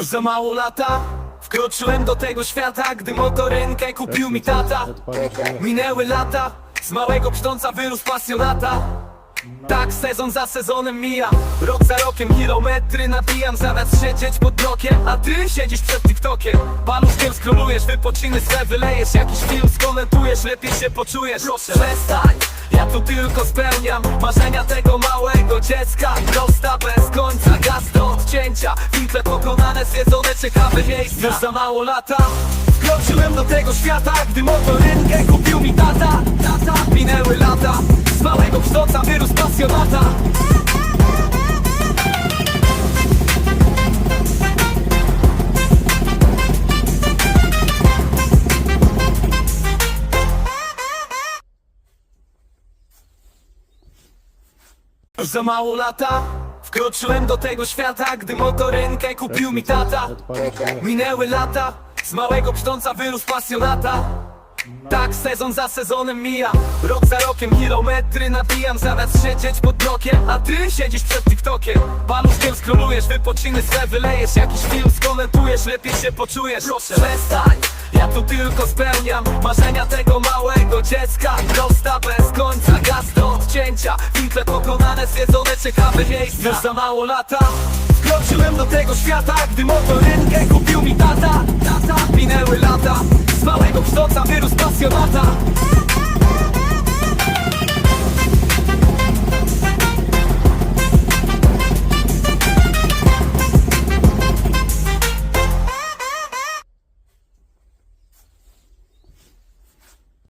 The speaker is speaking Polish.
Za mało lata Wkroczyłem do tego świata, gdy motorynkę kupił mi tata. Minęły lata, z małego pszcząca wyrósł pasjonata. Tak sezon za sezonem mija Rok za rokiem kilometry nabijam Zamiast siedzieć pod blokiem. A ty siedzisz przed TikTokiem Paluszkiem skrolujesz, wypociny swe wylejesz. Jakiś film skomentujesz, lepiej się poczujesz. Proszę przestań, ja tu tylko spełniam Marzenia tego małego dziecka. Bez końca, gaz do odcięcia. Winkle pokonane, zwiedzone, ciekawe miejsca. Już za mało lata. Wkroczyłem do tego świata, gdy motorynkę kupił mi tata. Tata, minęły lata. Z małego kształca wyrósł pasjonata. Za mało lata Wkroczyłem do tego świata, gdy motorynkę kupił mi tata. Minęły lata, z małego pszcząca wyrósł pasjonata. Tak sezon za sezonem mija Rok za rokiem kilometry nabijam. Zamiast siedzieć pod blokiem A ty siedzisz przed TikTokiem. Paluszkiem skrolujesz, wypociny swe wylejesz. Jakiś film skomentujesz, lepiej się poczujesz. Proszę przestań, ja tu tylko spełniam Marzenia tego małego dziecka. Prosta bez końca, zwiedzone, ciekawe miejsca. Już za mało lata. Wkroczyłem do tego świata, gdy motorynkę kupił mi tata. Tata, minęły lata